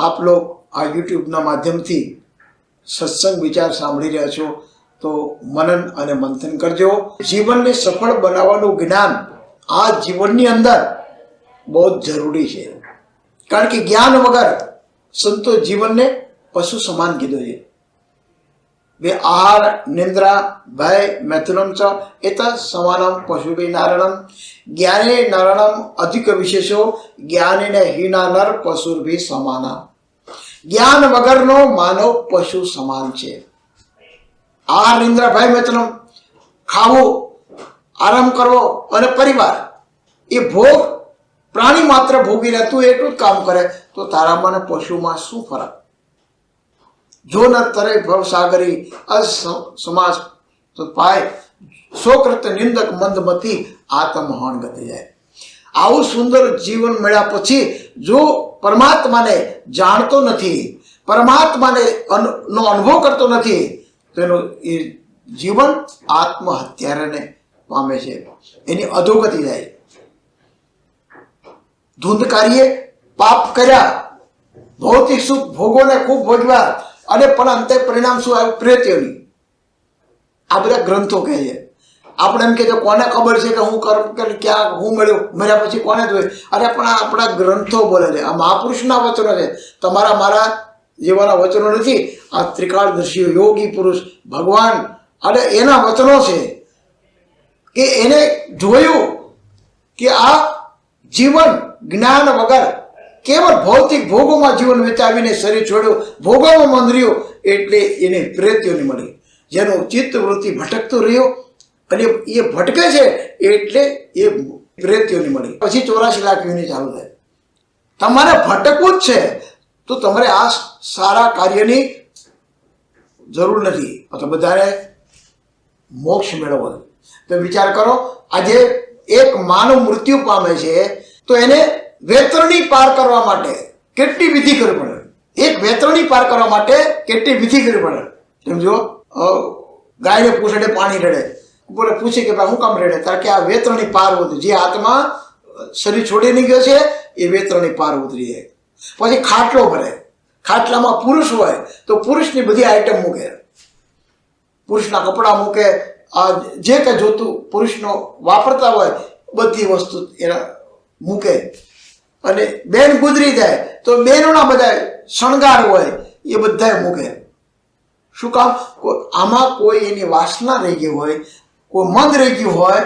આપ લોગ આ યુટ્યુબના માધ્યમથી સત્સંગ વિચાર સાંભળી રહ્યા છો, તો મનન અને મંથન કરજો. જીવનને સફળ બનાવવાનું જ્ઞાન આ જીવનની અંદર બહુ જ જરૂરી છે. કારણ કે જ્ઞાન વગર સંતો જીવનને પશુ સમાન કીધું છે. બે આહાર, નિંદ્રા, ભય, મૈથુનમ ચ એત સમાનમ પશુભી નારણમ જ્ઞાને નારણમ અધિક વિશેષો, જ્ઞાનેને હિના નર પશુભી સમાના. જ્ઞાન વગરનો માનવ પશુ સમાન છે. આહાર નિંદ્રાભાઈ મૈથુનમ ખાવું, આરામ કરવો અને પરિવાર, એ ભોગ પ્રાણી માત્ર ભોગી રહેતું એટલું જ કામ કરે, તો તારામાં અને પશુમાં શું ફરક? જો ન તરે ભવસાગરી સમાજ તો પાય સોકૃત નિંદક મંદમતી આત્મહાન ગતિ જાય. આવું સુંદર જીવન મળ્યા પછી જો પરમાત્માને જાણતો નથી, પરમાત્માને નો અનુભવ કરતો નથી, તેનું એ જીવન આત્મહત્યાને પામે છે. એની અધોગતિ જાય ધૂંધકારીએ પાપ કર્યા, ભૌતિક સુખ ભોગોને ખૂબ ભોગવ્યા, અને પણ અંતે પરિણામ શું આવ્યું? પ્રેત્યોની આ બધા ગ્રંથો કહે છે. આપણે એમ કે છે, કોને ખબર છે કે હું કર્મ કે ક્યાં હું મળ્યો? મળ્યા પછી કોને જોઈએ અરે પણ આ આપણા ગ્રંથો બોલે છે. આ મહાપુરુષના વચનો છે. તમારા મારા જેવાના વચનો નથી. આ ત્રિકાળદર્શીઓ યોગી પુરુષ ભગવાન. અને એના વચનો છે કે એને જોયું કે આ જીવન જ્ઞાન વગર કેવળ ભૌતિક ભોગોમાં જીવન વિતાવીને શરીર છોડ્યું ભોગોમાં મંદર્યું એટલે એને પ્રેત્યોની મળી. જેનું ચિત્ત વૃત્તિ ભટકતું રહ્યું. અને એ ભટકે છે એટલે એ પ્રેત્યોની મળી. પછી ચોરાશી લાખ યુની ચાલુ થાય. તમારે ભટકવું જ છે તો તમારે આ સારા કાર્યની જરૂર નથી. તો બધાને મોક્ષ મેળવવો તો વિચાર કરો, આજે એક માનવ મૃત્યુ પામે છે, તો એને વેતરણી પાર કરવા માટે કેટલી વિધિ કરવી પડે? એક વેતરણી પાર કરવા માટે કેટલી વિધિ કરવી પડે? સમજો? ગાયને પૂછડે, પાણી રડે. બોલે પૂછે કે ભાઈ હું કામ રેડે? તાર કે આ વેતરણી પાર ઉતરી. જે આત્મા શરીર છોડીને ગયો છે, એ વેતરણી પાર ઉતરી જાય. પછી ખાટલો ભરે. ખાટલામાં પુરુષ હોય, તો પુરુષની બધી આઈટમ મૂકે. પુરુષના કપડાં મૂકે. જે કંઈ જોતું પુરુષનો વાપરતા હોય, બધી વસ્તુ એના મૂકે. અને બેન ગુજરી જાય, તો બેનોના બધા શણગાર હોય, એ બધાએ મૂકે. શું કામ? આમાં કોઈ એની વાસના રહી ગઈ હોય કોઈ મંદ રહી ગયું હોય,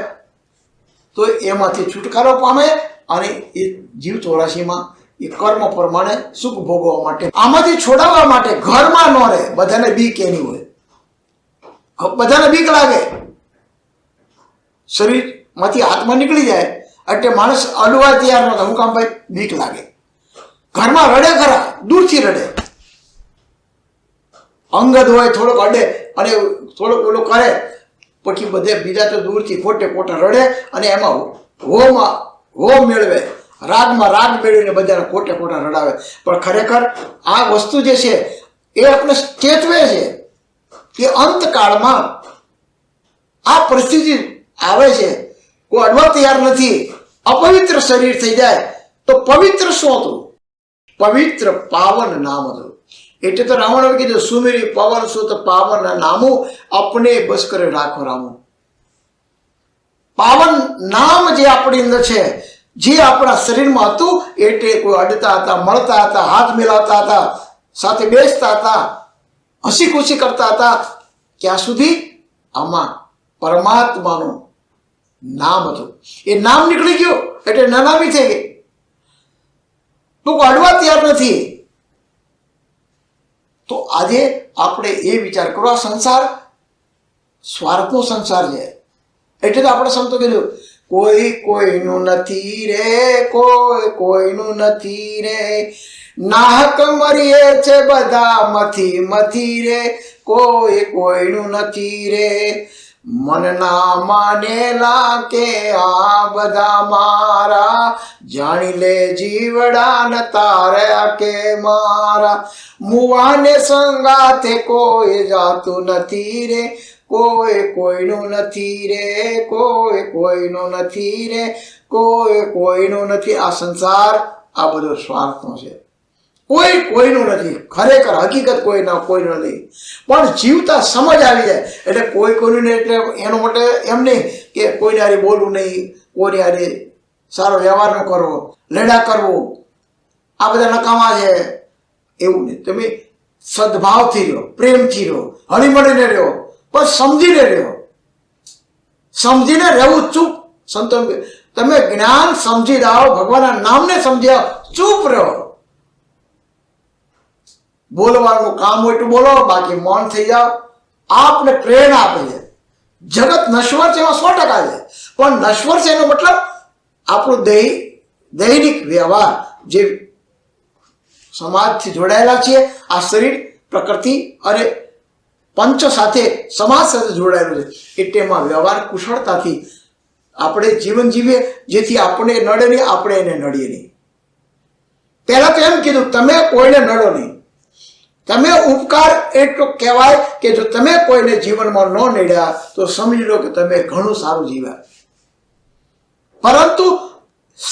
તો એમાંથી છુટકારો પામે અને એ જીવ ચોરાશીમાં એ કર્મ પ્રમાણે સુખ ભોગવવા માટે, આમાંથી છોડાવવા માટે ઘરમાં ન રહે. બધાને બીક એની હોય. બધાને બીક લાગે. શરીરમાંથી આત્મા નીકળી જાય, એટલે માણસ અડવા તૈયાર નહોતા હું કામ ભાઈ, બીક લાગે. ઘરમાં રડે ખરા, દૂરથી રડે. અંગત હોય, થોડોક અડે અને થોડોક ઓલું કરે પછી બધે બીજા તો દૂરથી ખોટે ખોટા રડે અને એમાં હોમાં હો મેળવે. રાગમાં રાગ મેળવીને બધાને ખોટે ખોટા રડાવે. પણ ખરેખર આ વસ્તુ જે છે, એ આપણે ચેતવે છે કે અંતકાળમાં આ પરિસ્થિતિ આવે છે. કોઈ અડવા તૈયાર નથી. અપવિત્ર શરીર થઈ જાય તો પવિત્ર શું હતું? પવિત્ર પાવન નામ હતું. એટલે તો રાવણ કીધું, સુમેરી પવન સુત પાવન નામું આપણે બસ કરે રાખો રામું. પાવન નામ જે આપણી અંદર છે, જે આપણા શરીરમાં હતું, એટલે કોઈ અડતા હતા, મળતા હતા, હાથ મિલાવતા હતા, સાથે બેસતા હતા હસી ખુશી કરતા હતા ક્યાં સુધી આમાં પરમાત્માનું નામ હતું. એ નામ નીકળી ગયું, એટલે નનામી થઈ ગઈ. તું અડવા તૈયાર નથી. તો આજે આપણે એ વિચાર કરો, આ સંસાર સ્વાર્થનો સંસાર છે. એટલે તો આપણે સમતો કીધું કોઈ કોઈનું નથી રે, કોઈ કોઈનું નથી રે. નાહક મરીએ છે બધા, મથી મથી રે. કોઈ કોઈનું નથી રે. મનના માનેલા કે આ બધા મારા. જાણી લે જીવડા ન તાર્યા કે મારા. મુવાને સંગાતે કોઈ જાતું નથી રે. કોઈ કોઈનું નથી રે, કોઈ કોઈનું નથી રે, કોઈ કોઈનું નથી. આ સંસાર આ બધો સ્વાર્થનો છે. કોઈ કોઈનું નથી. ખરેખર હકીકત કોઈના, કોઈનું નથી. પણ જીવતા સમજ આવી જાય. એટલે કોઈ કોઈનું એટલે એનો માટે એમ નહીં કે કોઈને હારે બોલવું નહીં, કોઈને હારે સારો વ્યવહાર ન કરવો, લડા કરવો. આ બધા નકામા છે. એવું નહીં. તમે સદભાવથી રહ્યો પ્રેમથી રહ્યો હળીમળીને રહ્યો પણ સમજીને રહ્યો સમજીને રહેવું ચૂપ. સંતો તમે જ્ઞાન સમજી લાવો, ભગવાનના નામને સમજી આવો ચૂપ રહો. બોલવાનું કામ હોય તો બોલો, બાકી મૌન થઈ જાઓ. આપને પ્રેરણા આપે છે. જગત નશ્વર છે એમાં સો ટકા છે. પણ નશ્વર છે એનો મતલબ આપણું દૈ, દૈનિક વ્યવહાર. જે સમાજથી જોડાયેલા છીએ, આ શરીર, પ્રકૃતિ અને પંચ સાથે સમાજ સાથે જોડાયેલું છે. એટલે એમાં વ્યવહાર કુશળતાથી આપણે જીવન જીવીએ, જેથી આપણે નડે નહીં, આપણે એને નડીએ નહીં. પહેલાં તો એમ કીધું, તમે કોઈને નડો નહીં. તમે ઉપકાર એટલો કહેવાય કે જો તમે કોઈને જીવનમાં ન નડ્યા, તો સમજી લો કે તમે ઘણું સારું જીવ્યા. પરંતુ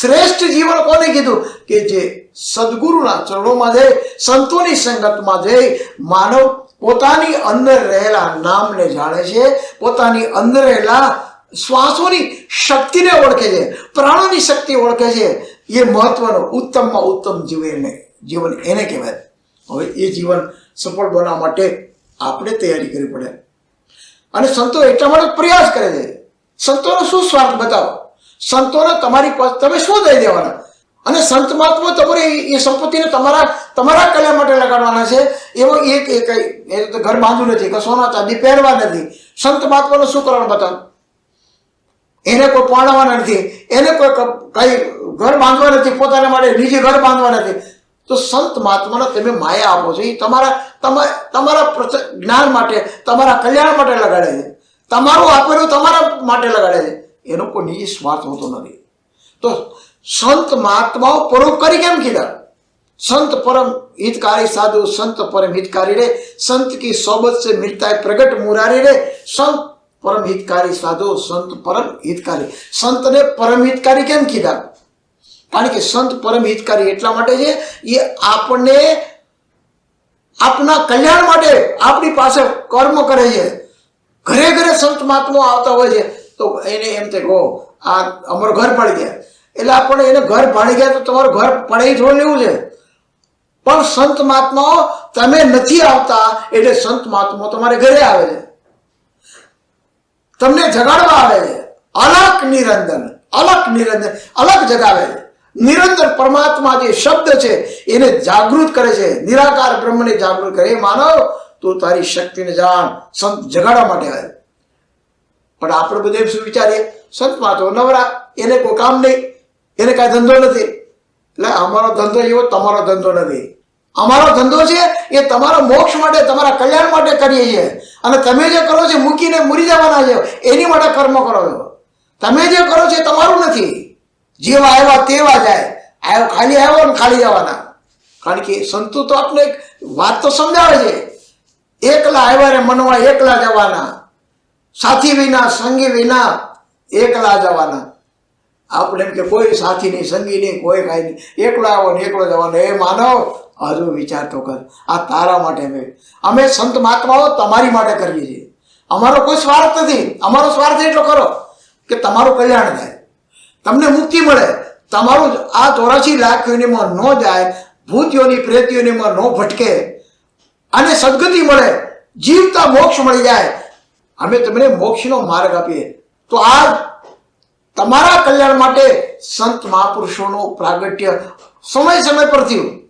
શ્રેષ્ઠ જીવન કોને કીધું? કે જે સદગુરુના ચરણોમાં જઈ, સંતોની સંગતમાં જઈ, માનવ પોતાની અંદર રહેલા નામને જાણે છે, પોતાની અંદર રહેલા શ્વાસોની શક્તિને ઓળખે છે, પ્રાણોની શક્તિ ઓળખે છે. એ મહત્વનો, ઉત્તમમાં ઉત્તમ જીવન જીવન એને કહેવાય. હવે એ જીવન સફળ બનવા માટે આપણે તૈયારી કરવી પડે. અને સંતો એટલા માટે પ્રયાસ કરે છે. સંતોનો શું સ્વાર્થ બતાવો? સંતોને તમારી તમે શું દઈ દેવાના? અને સંત મહાત્મા તમારી એ સંપત્તિને તમારા તમારા કલ્યાણ માટે લગાડવાના છે. એવો એક એ કઈ, એ તો ઘર બાંધવું નથી, કે સોના ચાંદી પહેરવા નથી. સંત મહાત્માનું શું કરવાનું બતાવો? એને કોઈ પરણવાના નથી. એને કોઈ કઈ ઘર બાંધવા નથી, પોતાના માટે બીજી ઘર બાંધવા નથી. તો સંત મહાત્માને તમે માયા આપો છો એ તમારા તમા- તમારા પ્રચ- જ્ઞાન માટે તમારા કલ્યાણ માટે લગાડે છે તમારું આપેલું તમારા માટે લગાડે છે એનો કોઈ નિજી સ્વાર્થ હોતો નથી તો સંત મહાત્માઓ પરોપકારી કેમ કીધા संत परम हितकारी साधु संत परम हितकारी रे संत की सोबत से मिलता है प्रगट मुरारी रे संत परम हितकारी साधु संत परम हितकारी સંતને પરમ હિતકારી કેમ કીધા કારણ કે સંત પરમ હિતકારી એટલા માટે છે, એ આપણને આપના કલ્યાણ માટે આપણી પાસે કર્મ કરે છે. ઘરે ઘરે સંત મહાત્મા આવતા હોય છે, તો એને એમ તે કહો આ અમારું ઘર પડી ગયા એટલે આપણે એને ઘર ભાડી ગયા તો તમારું ઘર પડાઈ થોડું લેવું છે. પણ સંત મહાત્માઓ તમે નથી આવતા એટલે સંત મહાત્માઓ તમારે ઘરે આવે છે. તમને જગાડવા આવે છે. અલગ નિરંજન અલગ નિરંજન, અલગ જગાવે છે. નિરંજન પરમાત્મા જે શબ્દ છે, એને જાગૃત કરે છે. નિરાકાર બ્રહ્મને જાગૃત કરે. "હે માનવ, તો તારી શક્તિને જાણ. સંત જગાડવા માટે આવે પણ આપણે બધે શું વિચારીએ? સંતમાં તો નવરા. એને કોઈ કામ નહીં. એને કાંઈ ધંધો નથી. એટલે અમારો ધંધો એવો, તમારો ધંધો નથી. અમારો ધંધો છે, એ તમારા મોક્ષ માટે, તમારા કલ્યાણ માટે કરીએ છીએ. અને તમે જે કરો છો, મૂકીને મૂરી જવાના છો, એની માટે કર્મ કરો છો. તમે જે કરો છો, એ તમારું નથી. જેવા આવ્યા તેવા જાય. આવ્યો ખાલી આવ્યો ને ખાલી જવાના. કારણ કે સંતો તો આપણે વાત તો સમજાવે છે. એકલા આવ્યા ને મનવા એકલા જવાના. સાથી વિના, સંગી વિના એકલા જવાના. આપણે એમ કે કોઈ સાથી નહીં, સંગી નહીં, કોઈ કાંઈ નહીં. એકલો આવો ને એકલો જવાનો. એ માનવ, હજુ વિચાર તો કર. આ તારા માટે અમે અમે સંત મહાત્માઓ તમારી માટે કરીએ છીએ. અમારો કોઈ સ્વાર્થ નથી. અમારો સ્વાર્થ એટલો કરો કે તમારું કલ્યાણ થાય. તમને મુક્તિ મળે. તમારું આ ચોરાસી લાખ યોનિમાં ન જાય ભૂત યોની પ્રેત યોનિમાં ન ભટકે. અને સદગતિ મળે. જીવતા મોક્ષ મળી જાય. અમે તમને મોક્ષનો માર્ગ આપીએ. તો આ તમારા કલ્યાણ માટે સંત મહાપુરુષોનું પ્રાગટ્ય સમય સમય પર થયું.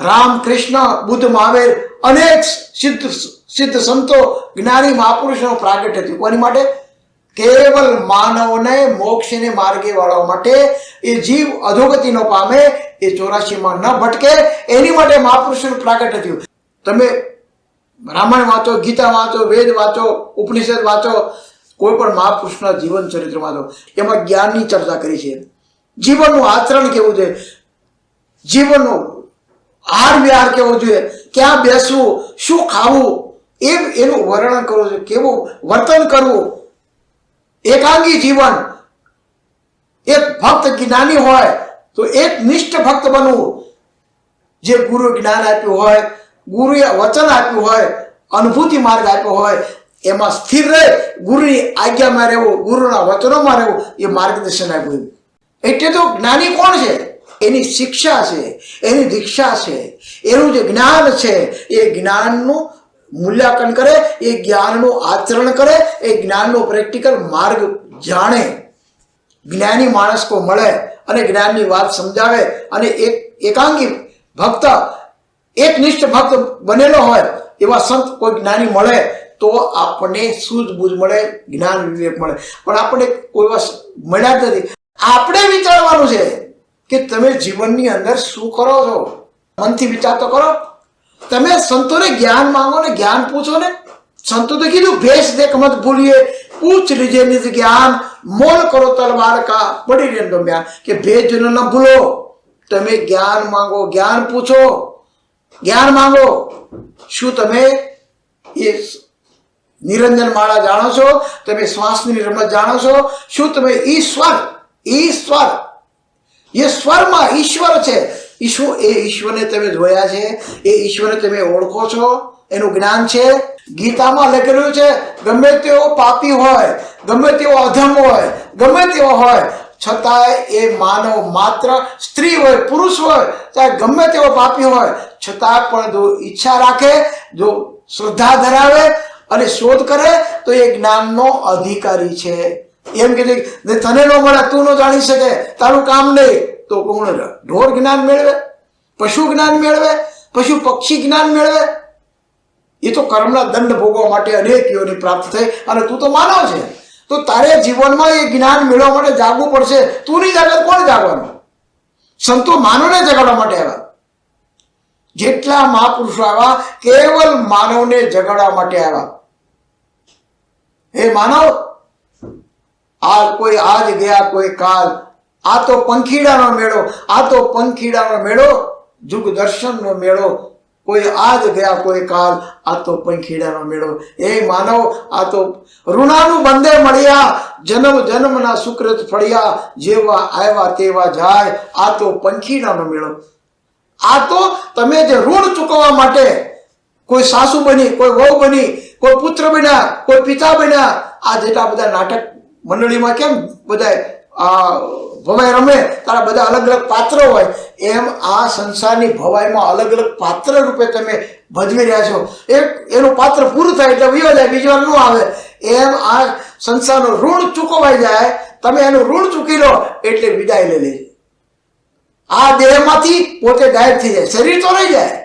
રામ કૃષ્ણ બુદ્ધ મહાવીર અનેક સિદ્ધ સિદ્ધ સંતો, જ્ઞાની મહાપુરુષોનું પ્રાગટ્ય થયું. કોની માટે? કેવલ માનવને મોક્ષને માર્ગે વાળવા માટે એ જીવ અધોગતિ ન પામે એ ચોરાશીમાં ન ભટકે, એની માટે મહાપુરુષનું પ્રાગટ્ય થયું. તમે રામાયણ વાંચો, ગીતા વાંચો, વેદ વાંચો, ઉપનિષદ વાંચો, કોઈ પણ મહાપુરુષના જીવન ચરિત્ર વાંચો, એમાં જ્ઞાનની ચર્ચા કરી છે. જીવનનું આચરણ કેવું છે? જીવનનું આહાર વિહાર કેવો જોઈએ ક્યાં બેસવું? શું ખાવું? એ, એનું વર્ણન કરવું છે. કેવું? વર્તન કરવું? એકાંગી જીવન. એક ભક્ત જ્ઞાની હોય તો એક નિષ્ઠ ભક્ત બનવું. જે ગુરુ જ્ઞાન આપ્યું હોય, ગુરુએ વચન આપ્યું હોય, અનુભૂતિ માર્ગ આપ્યો હોય, એમાં સ્થિર રહે, ગુરુની આજ્ઞામાં રહેવું, ગુરુના વચનોમાં રહેવું, એ માર્ગદર્શન આપ્યું એટલે તો જ્ઞાની કોણ છે? એની શિક્ષા છે, એની દીક્ષા છે, એનું જે જ્ઞાન છે, એ જ્ઞાનનું મૂલ્યાંકન કરે, એ જ્ઞાનનું આચરણ કરે, એ જ્ઞાનનો પ્રેક્ટિકલ માર્ગ જાણે. જ્ઞાની માણસ કો મળે અને જ્ઞાનની વાત સમજાવે અને એક એકાંગી ભક્ત એકનિષ્ઠ ભક્ત બનેલો હોય, એવા સંત કોઈ જ્ઞાની મળે, તો આપણને સૂઝબૂઝ મળે, જ્ઞાન વિવેક મળે. પણ આપણે કોઈ વાત મળ્યા જ નથી. આપણે વિચારવાનું છે કે તમે જીવનની અંદર શું કરો છો? મનથી વિચાર તો કરો. તમે સંતોને જ્ઞાન માંગો ને જ્ઞાન પૂછો ને સંતો તો કીધું, ભેષ દેખ મત ભૂલીએ. પૂછ લીજે નિજ જ્ઞાન, મોલ કરો તલવાર કા પડી રેન્ડો ગમ્યા કે ભેજ ન ભૂલો. તમે જ્ઞાન માંગો, જ્ઞાન પૂછો. જ્ઞાન માંગો. શું તમે એ નિરંજન માળા જાણો છો? તમે શ્વાસની રમત જાણો છો? શું તમે ઈશ્વર ઈશ્વર એ સ્વરમાં ઈશ્વર છે? ઈશ્વર, એ ઈશ્વરને તમે જોયા છે, એ ઈશ્વરને તમે ઓળખો છો, એનું જ્ઞાન છે. ગીતામાં લખેલું છે, ગમે તેવો પાપી હોય, ગમે તેવો અધમ હોય, ગમે તેવો હોય, છતાંય એ માનવ માત્ર સ્ત્રી હોય, પુરુષ હોય, ચાહે ગમે તેવો પાપી હોય, છતાં પણ જો ઈચ્છા રાખે, જો શ્રદ્ધા ધરાવે અને શોધ કરે, તો એ જ્ઞાનનો અધિકારી છે. એમ કે તને ન મળે, તું ન જાણી શકે, તારું કામ નહીં. તો કોણ ઢોર જ્ઞાન મેળવે? પશુ જ્ઞાન મેળવે? પશુ પક્ષી જ્ઞાન મેળવે? એ તો કર્મના દંડ ભોગવા માટે અનેક પ્રાપ્ત થઈ અને તું તો માનવ છે. તો તારે જીવનમાં એ જ્ઞાન મેળવવા માટે જાગવું પડશે. તું નહીં જાગે કોણ જાગવાનું? સંતો માનવને જગાડવા માટે આવ્યા. જેટલા મહાપુરુષો આવ્યા, કેવલ માનવને જગાડવા માટે આવ્યા. હે માનવ? આ કોઈ આજ ગયા, કોઈ કાલ આ તો પંખીડાનો મેળો, આ તો પંખીડાનો મેળો, જુગ દર્શનનો મેળો. કોઈ આજ ગયા, કોઈ કાલ, આ તો પંખીડાનો મેળો. એ માનવ, આ તો ઋણાનું બંદે મળ્યા, જન્મ જન્મના સુકૃત ફળ્યા, જેવા આવ્યા તેવા જાય, આ તો પંખીડાનો મેળો. આ તો તમે જે ઋણ ચૂકવવા માટે કોઈ સાસુ બની, કોઈ વહુ બની, કોઈ પુત્ર બન્યા, કોઈ પિતા બન્યા, આ જેટલા બધા નાટક મંડળીમાં કેમ બધા આ ભવાઈ રમે, તારા બધા અલગ અલગ પાત્રો હોય, એમ આ સંસારની ભવાઈમાં અલગ અલગ પાત્ર રૂપે તમે ભજવી રહ્યા છો. એક, એનું પાત્ર પૂરું થાય એટલે વિયો જાય બીજી વાર ન આવે. એમ આ સંસારનું ઋણ ચૂકવાઈ જાય, તમે એનું ઋણ ચૂકી લો, એટલે વિદાય લઈ લેજો. આ દેહમાંથી પોતે ગાયબ થઈ જાય, શરીર તો રહી જાય.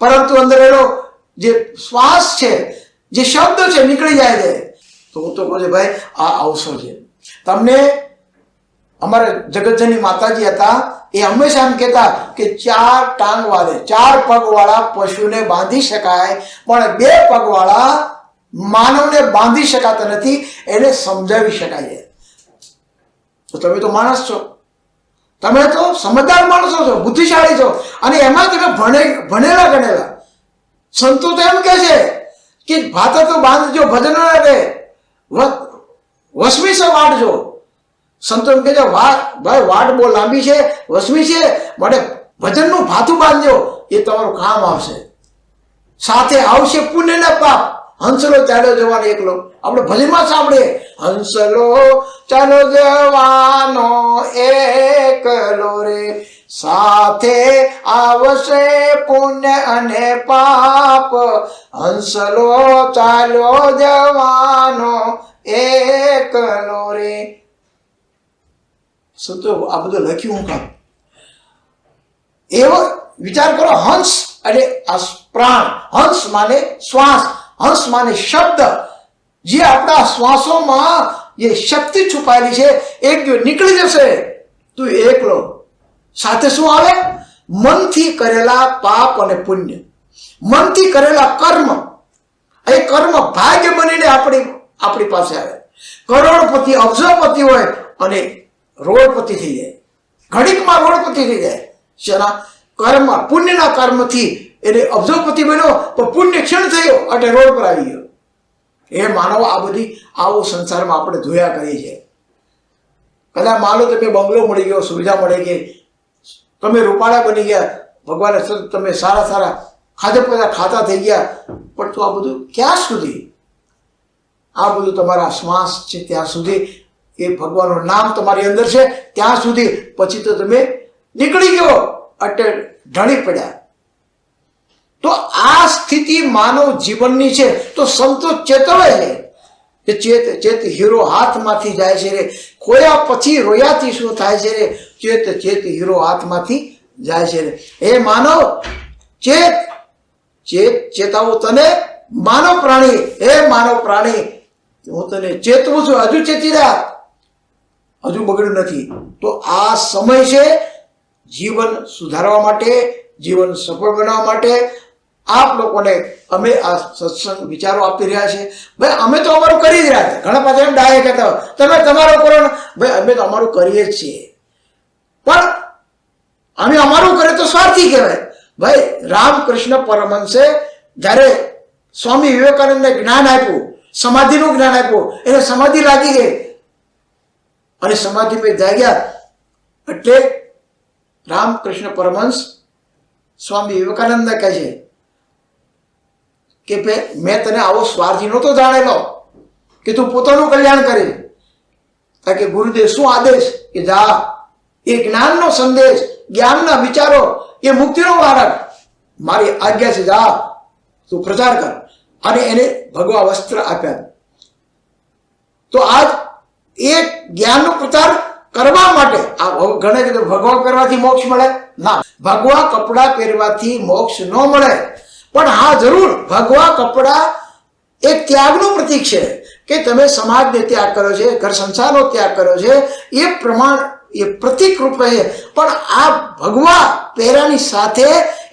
પરંતુ અંદર એનો જે શ્વાસ છે, જે શબ્દ છે, નીકળી જાય છે. તો હું તો કહું છું, ભાઈ, આ અવસર છે. તમને અમારે જગતજની માતાજી હતા, એ હંમેશા એમ કહેતા કે ચાર ટાંગ વાળે ચાર પગવાળા પશુને બાંધી શકાય, પણ બે પગવાળા માનવને બાંધી શકાતા નથી, એને સમજાવી શકાય. તો તમે તો માણસ છો. તમે તો સમજદાર માણસો છો, બુદ્ધિશાળી છો. અને એમાં તમે ભણે, ભણેલા ગણેલા. સંતો તો એમ કહે છે કે ભાતા તો બાંધજો, ભજન રે વસમી વાટજો સંતો કહે છે વાટ ભાઈ, વાટ બહુ લાંબી છે વસમી છે, માટે ભજનનું ભાથું બાંધજો, એ તમારું કામ આવશે. સાથે આવશે પુણ્ય ને પાપ. હંસલો ચાલો જવાનો એકલો. આપણે ભજનમાં સાંભળીએ. હંસલો ચાલો જવાનો એકલો રે. સાથે આવશે પુણ્ય અને પાપ. હંસલો ચાલો જવાનો એકલો રે. શું આ બધું લખ્યું હું કામ. એવો વિચાર કરો, હંસ અને આ પ્રાણ, હંસ માને શ્વાસ, હંસ માને શબ્દ. જે આપણા શ્વાસોમાં જે શક્તિ છુપાયેલી છે, એક જો નીકળી જશે, તું એકલો. સાથે શું આવે? મનથી કરેલા પાપ અને પુણ્ય. મનથી કરેલા કર્મ. એ કર્મ ભાગ્ય બનીને આપણી આપણી પાસે આવે. કરોડપતિ, અબજોપતિ હોય અને રોડપતિ થઈ જાય. ઘડીકમાં રોડપતિ થઈ જાય. શેના કર્મ પુણ્યના કર્મથી એને અબજોપતિ બન્યો તો પુણ્ય ક્ષણ થયો, એટલે રોડ પર આવી ગયો. એ માનવ આ બધી, આવો સંસારમાં આપણે જોયા કરીએ છીએ. કદાચ માનો તમે બંગલો મળી ગયો, સુવિધા મળી ગઈ. તમે રૂપાળા બની ગયા, ભગવાને તમે સારા સારા ખાધે પદાર્થ ખાતા થઈ ગયા. પણ તો આ બધું ક્યાં સુધી? આ બધું તમારા શ્વાસ છે ત્યાં સુધી. એ ભગવાનનું નામ તમારી અંદર છે. ત્યાં સુધી પછી તો તમે નીકળી ગયો. અટે ઢળી પડ્યા. તો આ સ્થિતિ માનવ જીવનની છે. તો સંતો ચેતવે છે. કે ચેત ચેત હીરો હાથમાંથી જાય છે રે. ખોયા પછી રોયાથી શું થાય છે રે? ચેત ચેત હીરો હાથમાંથી જાય છે રે. હે માનવ, ચેત ચેત ચેતાવું તને માનવ પ્રાણી. હે માનવ પ્રાણી, હું તને ચેતવું છું. હજુ ચેતી રહ્યા હજુ બગડ્યું નથી. તો આ સમય છે જીવન સુધારવા માટે, જીવન સફળ બનાવવા માટે. આપ લોકોને અમે આ સત્સંગ વિચારો આપી રહ્યા છે ભાઈ, અમે તો અમારું કરી જ રહ્યા છે ઘણા પાછા ડાય કહેતા તમે તમારો કરો ભાઈ, અમે તો અમારું કરીએ જ છીએ. પણ અમે અમારું કરે તો સ્વાર્થી કહેવાય. ભાઈ, રામકૃષ્ણ પરમહંસે જ્યારે સ્વામી વિવેકાનંદને જ્ઞાન આપ્યું, સમાધિનું જ્ઞાન આપ્યું, એને સમાધિ લાગી ગઈ. અને સમાધિ પર જાગ્યા એટલે રામકૃષ્ણ પરમહંસ સ્વામી વિવેકાનંદ કહે છે કે ભાઈ, મેં તને આવો સ્વાર્થી નહોતો જાણેલો કે તું પોતાનું કલ્યાણ કરે. કારણ ગુરુદેવ શું આદેશ? કે જા. એ જ્ઞાનનો સંદેશ, જ્ઞાનના વિચારો, એ મુક્તિનો માર્ગ. મારી આજ્ઞા છે, જા. તું પ્રચાર કર. અને એને ભગવા વસ્ત્ર આપ્યા. તો આજ એ જ્ઞાનનો પ્રચાર કરવા માટે આ ઘણે કીધું ભગવા પહેરવાથી મોક્ષ મળે? ના. ભગવા કપડા પહેરવાથી મોક્ષ ન મળે. પણ હા, જરૂર. ભગવા કપડા એ ત્યાગનું પ્રતીક છે કે તમે સમાજને ત્યાગ કર્યો છે, ઘર સંસારનો ત્યાગ કર્યો છે, એ પ્રમાણ, એ પ્રતિક રૂપે છે. પણ આ ભગવા પહેરાની સાથે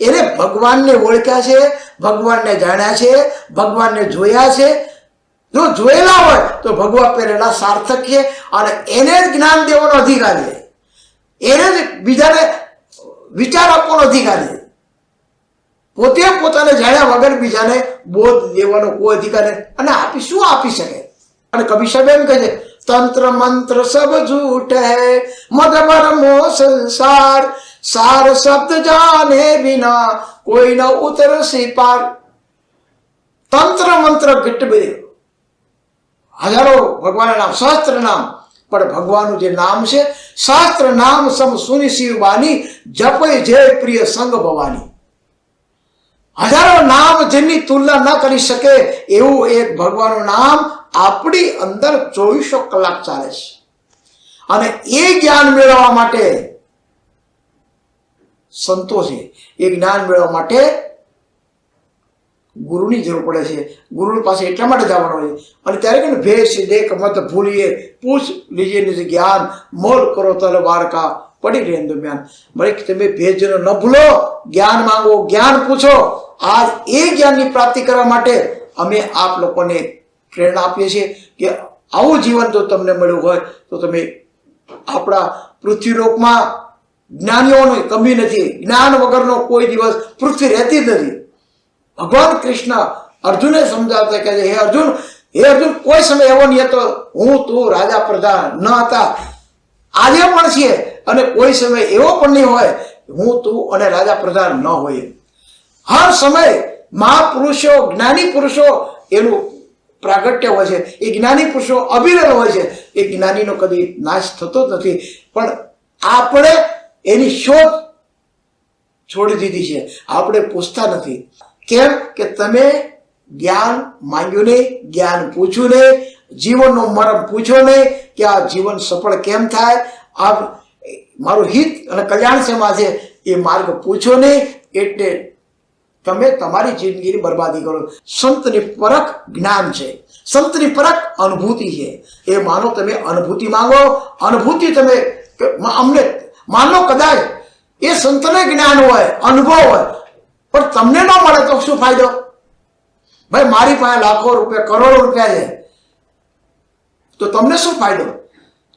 એને ભગવાનને ઓળખ્યા છે, ભગવાનને જાણ્યા છે, ભગવાનને જોયા છે જો જોયેલા હોય, તો ભગવા પહેરેલા સાર્થક છે અને એને જ જ્ઞાન દેવાનો અધિકાર છે. એને જ બીજાને વિચાર આપવાનો અધિકાર છે. પોતે પોતાને જાણ્યા વગર બીજાને બોધ દેવાનો કોઈ અધિકાર નહીં અને આપી શું આપી શકે? અને કવિ સાહેબ એમ કહે છે, તંત્ર મંત્ર સબ જૂઠ હૈ મદ મો સંસાર, સાર શબ્દ જાને બિના કોઈ ન ઉતર પાર તંત્ર મંત્ર ગીટ બે હજારો ભગવાનના નામ સહસ્ત્ર નામ. પણ ભગવાનનું જે નામ છે, શાસ્ત્ર નામ સમ સુનિ શિવ બાની જપે જય પ્રિય સંગ ભવાની. હજારો નામ જેની તુલના ન કરી શકે, એવું એક ભગવાનનું નામ આપણી અંદર ચોવીસો કલાક ચાલે છે. અને એ જ્ઞાન મેળવવા માટે સંતોષે. એ જ્ઞાન મેળવવા માટે ગુરુની જરૂર પડે છે. ગુરુ પાસે એટલા માટે જવાનું હોય અને ત્યારે કે ભેષ દેખ મત ભૂલીએ. પૂછ લીજે નિજ જ્ઞાન, મોલ કરો તલ વારકા પડી રહે દરમિયાન. ભલે તમે ભેજનો ન ભૂલો. જ્ઞાન માંગો, જ્ઞાન પૂછો. આજ એ જ્ઞાનની પ્રાપ્તિ કરવા માટે અમે આપ લોકોને પ્રેરણા આપીએ છીએ કે આવું જીવન જો તમને મળ્યું હોય, તો તમે આપણા પૃથ્વીલોકમાં જ્ઞાનીઓની કમી નથી. જ્ઞાન વગરનો કોઈ દિવસ પૃથ્વી રહેતી જ નથી. ભગવાન કૃષ્ણ અર્જુને સમજાવતા કહે છે, હે અર્જુન હે અર્જુન, કોઈ સમય એવો નહીં હતો, હું તું રાજા પ્રધાન ન હતા. આજે પણ છીએ અને કોઈ સમય એવો પણ નહીં હોય, હું તું અને રાજા પ્રધાન ન હોય હર સમય મહાપુરુષો, જ્ઞાની પુરુષો એનું પ્રાગટ્ય હોય છે. એ જ્ઞાની પુરુષો અવિરલ હોય છે. એ જ્ઞાનીનો કદી નાશ થતો નથી. પણ આપણે એની શોધ છોડી દીધી છે. આપણે પૂછતા નથી. કેમ કે તમે જ્ઞાન માંગ્યું નહીં, જ્ઞાન પૂછ્યું નહીં, જીવનનો મરમ પૂછ્યો નહીં કે આ જીવન સફળ કેમ થાય? આ મારું હિત અને કલ્યાણ શેમાં છે? એ માર્ગ પૂછો નહીં, એટલે તમે તમારી જિંદગીની બરબાદી કરો. સંતની પરખ જ્ઞાન છે. સંતની પરખ અનુભૂતિ છે. એ માનો તમે અનુભૂતિ માંગો, અનુભૂતિ તમે અમને માનો કદાચ એ સંતને જ્ઞાન હોય, અનુભવ હોય પણ તમને ન મળે તો શું ફાયદો? ભાઈ, મારી પાસે લાખો રૂપિયા, કરોડો રૂપિયા છે. તો તમને શું ફાયદો?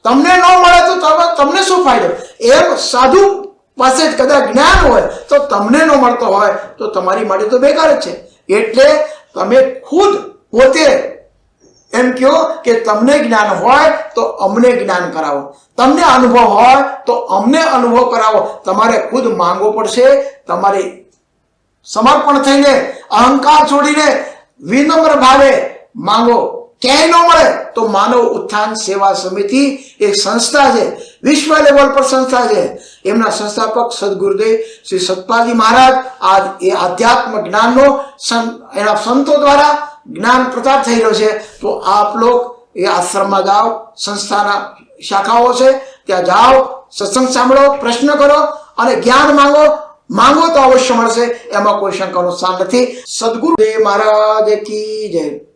તમને ન મળે તો તમે- તમને શું ફાયદો? એમ સાધુ પાસે કદાચ જ્ઞાન હોય, તો તમને ન મળતો હોય, તો તમારી માટે તો બેકાર જ છે. એટલે તમે ખુદ પોતે એમ કહો કે તમને જ્ઞાન હોય, તો અમને જ્ઞાન કરાવો. તમને અનુભવ હોય, તો અમને અનુભવ કરાવો. તમારે ખુદ માંગવો પડશે, તમારે સમર્પણ થઈને અહંકાર છોડીને વિનમ્ર ભાવે માંગો. ક્યાંય ન મળે તો માનવ ઉત્થાન સેવા સમિતિ એક સંસ્થા છે, વિશ્વ લેવલ પર સંસ્થા છે. એમના સંસ્થાપક સદગુરુદેવ શ્રી સતપાલજી મહારાજ આ એ આધ્યાત્મ જ્ઞાનનો એના સંતો દ્વારા જ્ઞાન પ્રચાર રહ્યો છે. તો આપ લોક એ આશ્રમમાં જાઓ, સંસ્થાના શાખાઓ છે, ત્યાં જાઓ, સત્સંગ સાંભળો, પ્રશ્ન કરો અને જ્ઞાન માંગો. માંગો તો અવશ્ય મળશે. એમાં કોઈ શંકાનો સ્થાન નથી. સદગુરુદેવ મહારાજ કી જય.